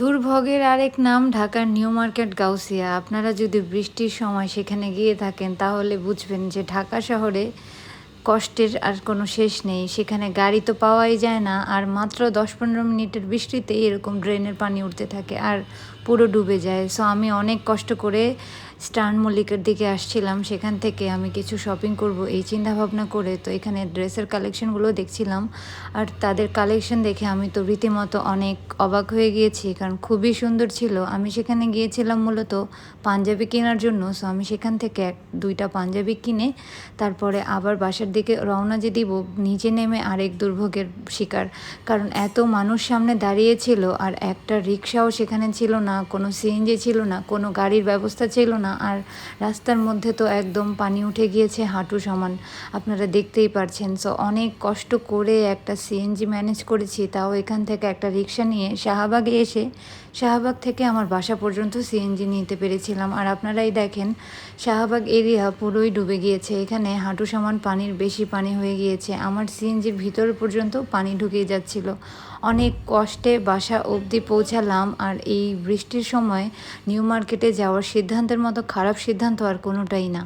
দুর্ভোগের আরেক নাম ঢাকার নিউ মার্কেট গাউসিয়া। আপনারা যদি বৃষ্টির সময় সেখানে গিয়ে থাকেন, তাহলে বুঝবেন যে ঢাকা শহরে কষ্টের আর কোনো শেষ নেই। সেখানে গাড়ি তো পাওয়াই যায় না, আর মাত্র দশ পনেরো মিনিটের বৃষ্টিতেই এরকম ড্রেনের পানি উঠতে থাকে। আর পুরো ডুবে যায়। সো আমি অনেক কষ্ট করে স্টান মল্লিকের দিকে আসছিলাম। সেখান থেকে আমি কিছু শপিং করব এই চিন্তা ভাবনা করে তো এখানে ড্রেসের কালেকশনগুলো দেখছিলাম। আর তাদের কালেকশন দেখে আমি তো রীতিমতো অনেক অবাক হয়ে গিয়েছি, কারণ খুবই সুন্দর ছিল। আমি সেখানে গিয়েছিলাম মূলত পাঞ্জাবি কেনার জন্য। সো আমি সেখান থেকে এক, দুইটা পাঞ্জাবি কিনে তারপরে আবার বাসার দিকে রওনা যে দিব, নিচে নেমে আরেক দুর্ভোগের শিকার। কারণ এত মানুষ সামনে দাঁড়িয়েছিল আর একটা রিক্সাও সেখানে ছিল না। কোনো সিএনজি ছিল না, কোনো গাড়ির ব্যবস্থা ছিল না, আর রাস্তার মধ্যে তো একদম পানি উঠে গিয়েছে হাঁটু সমান, আপনারা দেখতেই পারছেন। সো অনেক কষ্ট করে একটা সিএনজি ম্যানেজ করেছি, তাও এখান থেকে একটা রিক্সা নিয়ে শাহবাগে এসে, শাহবাগ থেকে আমার বাসা পর্যন্ত সিএনজি নিতে পেরেছিলাম। আর আপনারাই দেখেন, শাহবাগ এরিয়া পুরোই ডুবে গিয়েছে, এখানে হাঁটু সমান পানির বেশি পানি হয়ে গিয়েছে, আমার সিএনজির ভিতর পর্যন্ত পানি ঢুকে যাচ্ছিল। অনেক কষ্টে বাসা অবধি পৌঁছালাম, আর এই বৃষ্টির সময় নিউ মার্কেটে যাওয়ার সিদ্ধান্তের মতো খারাপ সিদ্ধান্ত আর কোনোটাই না।